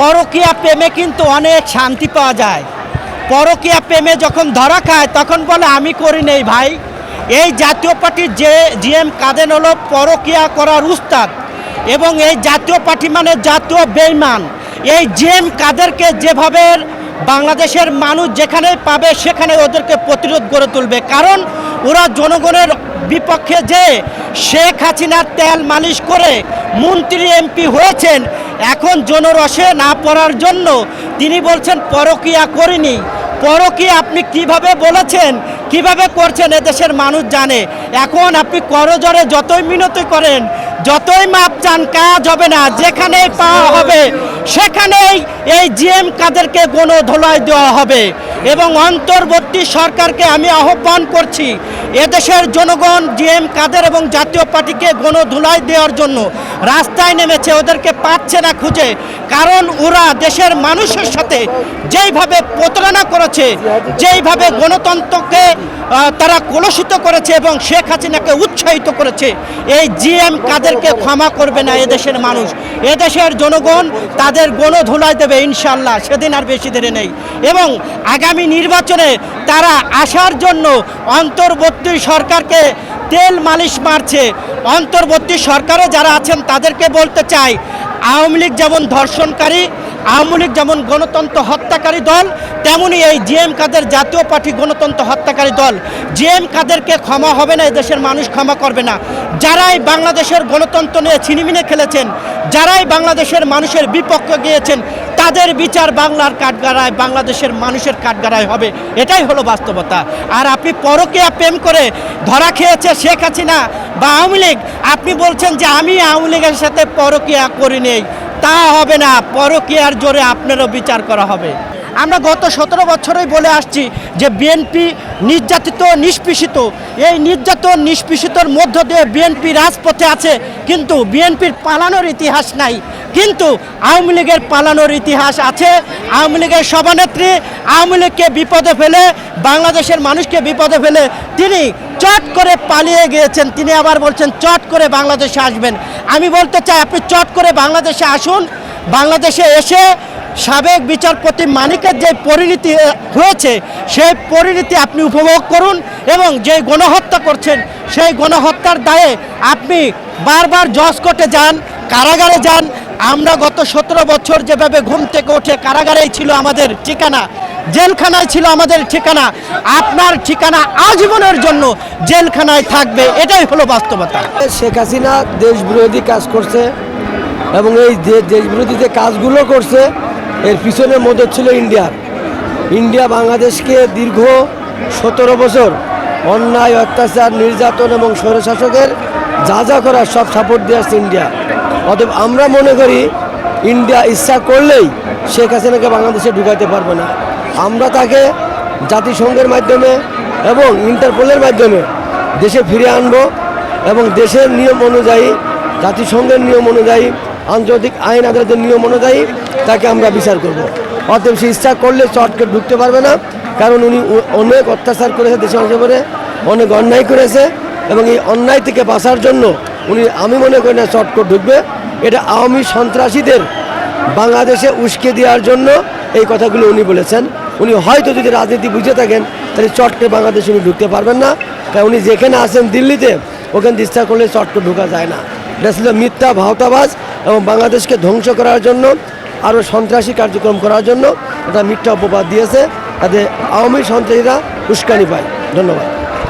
পরকীয়া প্রেমে কিন্তু অনেক শান্তি পাওয়া যায়। পরকীয়া প্রেমে যখন ধরা খায়, তখন বলে, আমি করি নেই ভাই। এই জাতীয় পার্টির যে জিএম কাদেন হলো পরকীয়া করার উস্তাদ এবং এই জাতীয় পার্টি মানে জাতীয় বেইমান। এই জিএম কাদেরকে যেভাবে বাংলাদেশের মানুষ যেখানে পাবে সেখানে ওদেরকে প্রতিরোধ গড়ে তুলবে। কারণ ওরা জনগণের বিপক্ষে যে শেখ হাসিনার তেল মালিশ করে মন্ত্রী এমপি হয়েছেন এখন জনরসে না পড়ার জন্য তিনি বলছেন, পরকিয়া করিনি। পরকিয়া আপনি কীভাবে বলেছেন, কীভাবে করছেন, এদেশের মানুষ জানে। এখন আপনি করজরে যতই মিনতি করেন, যতই মাপ চান, কাজ হবে না। যেখানেই পাওয়া হবে, সেখানেই এই জিএম কাদেরকে গণধোলায় দেওয়া হবে। এবং অন্তর্বর্তী সরকারকে আমি আহ্বান করছি এদেশের জনগণ, জিএম, কাদের এবং জাতীয় পার্টিকে গণধুলাই দেওয়ার জন্য রাস্তায় নেমেছে, ওদেরকে পাচ্ছে না খুঁজে। কারণ ওরা দেশের মানুষের সাথে যেইভাবে প্রতারণা করেছে, যেইভাবে গণতন্ত্রকে তারা কলুষিত করেছে এবং শেখ হাসিনাকে উৎসাহিত করেছে, এই জিএম কাদেরকে ক্ষমা করবে না এদেশের মানুষ। এদেশের জনগণ তাদের গণধুলাই দেবে ইনশাল্লাহ সেদিন আর বেশি দেরি নেই। এবং আগামী নির্বাচনে তারা আসার জন্য অন্তর্বর্তী সরকারকে তেল মালিশ মারছে। অন্তর্বর্তী সরকারে যারা আছেন, তাদেরকে বলতে চাই, আওয়ামী লীগ যেমন ধর্ষণকারী, আওয়ামী লীগ যেমন গণতন্ত্র হত্যাকারী দল, তেমনি এই জিএম কাদের জাতীয় পার্টি গণতন্ত্র হত্যাকারী দল। জিএম কাদেরকে ক্ষমা হবে না দেশের মানুষ ক্ষমা করবে না। যারাই বাংলাদেশের গণতন্ত্র নিয়ে ছিনিমিনে খেলেছেন, যারাই বাংলাদেশের মানুষের বিপক্ষে গিয়েছেন তাদের বিচার বাংলার কাঠগাড়ায়, বাংলাদেশের মানুষের কাঠগাড়ায় হবে। এটাই হলো বাস্তবতা। আর আপনি পরকীয়া প্রেম করে ধরা খেয়েছে শেখ হাসিনা বা আওয়ামী লীগ, আপনি বলছেন যে আমি আওয়ামী লীগের সাথে পরকিয়া করি নেই তা হবে না, পরকিয়ার জোরে আপনারও বিচার করা হবে। আমরা গত সতেরো বছরই বলে আসছি যে বিএনপি নির্যাতিত, নিষ্পেষিত। এই নির্যাতন, নিষ্পেষিতর মধ্য দিয়ে বিএনপি রাজপথে আছে, কিন্তু বিএনপির পালানোর ইতিহাস নাই। কিন্তু আওয়ামী লীগের পালানোর ইতিহাস আছে। আওয়ামী লীগের সভানেত্রী আওয়ামী লীগকে বিপদে ফেলে, বাংলাদেশের মানুষকে বিপদে ফেলে তিনি চট করে পালিয়ে গিয়েছেন। তিনি আবার বলছেন, চট করে বাংলাদেশে আসবেন। আমি বলতে চাই, আপনি চট করে বাংলাদেশে আসুন। বাংলাদেশে এসে সাবেক বিচারপতি মানিকের যে পরিণতি হয়েছে, সেই পরিণতি আপনি উপভোগ করুন এবং যে গণহত্যা করছেন, সেই গণহত্যার দায়ে আপনি বারবার জজ যান, কারাগারে যান। আমরা গত সতেরো বছর যেভাবে ঘুম থেকে উঠে কারাগারেই ছিল আমাদের ঠিকানা, জেলখানায় ছিল আমাদের ঠিকানা, আপনার ঠিকানা আজীবনের জন্য জেলখানায় থাকবে, এটাই হলো বাস্তবতা। শেখ হাসিনা দেশ বিরোধী কাজ করছে এবং এই দেশ বিরোধী যে কাজগুলো করছে এর পিছনে মদত ছিল ইন্ডিয়ার ইন্ডিয়া বাংলাদেশকে দীর্ঘ সতেরো বছর অন্যায়, অত্যাচার, নির্যাতন এবং স্বৈরশাসকের যা যা করার সব সাপোর্ট দিয়ে আসছে ইন্ডিয়া। অতএব আমরা মনে করি, ইন্ডিয়া ইচ্ছা করলেই শেখ হাসিনাকে বাংলাদেশে ঢুকাইতে পারবে না। আমরা তাকে জাতিসংঘের মাধ্যমে এবং ইন্টারপোলের মাধ্যমে দেশে ফিরে আনব এবং দেশের নিয়ম অনুযায়ী, জাতিসংঘের নিয়ম অনুযায়ী আন্তর্জাতিক আইন আদালতের নিয়ম অনুযায়ী তাকে আমরা বিচার করব। অতএব সে ইচ্ছা করলে চটকে ঢুকতে পারবে না, কারণ উনি অনেক অত্যাচার করেছে, দেশে অংশ করে অনেক অন্যায় করেছে এবং এই অন্যায় থেকে বাঁচার জন্য উনি, আমি মনে করি না চটকট ঢুকবে। এটা আওয়ামী সন্ত্রাসীদের বাংলাদেশে উস্কে দেওয়ার জন্য এই কথাগুলো উনি বলেছেন। উনি হয়তো যদি রাজনীতি বুঝে থাকেন, তাহলে চটকে বাংলাদেশে উনি ঢুকতে পারবেন না। কারণ উনি যেখানে আছেন দিল্লিতে, ওখানে ইচ্ছা করলে চটকে ঢোকা যায় না। এটা ছিল মিথ্যা ভাওতাবাজ এবং বাংলাদেশকে ধ্বংস করার জন্য আরও সন্ত্রাসী কার্যক্রম করার জন্য এটা মিথ্যা অপবাদ দিয়েছে, তাতে আওয়ামী সন্ত্রাসীরা উস্কানি পায়। ধন্যবাদ।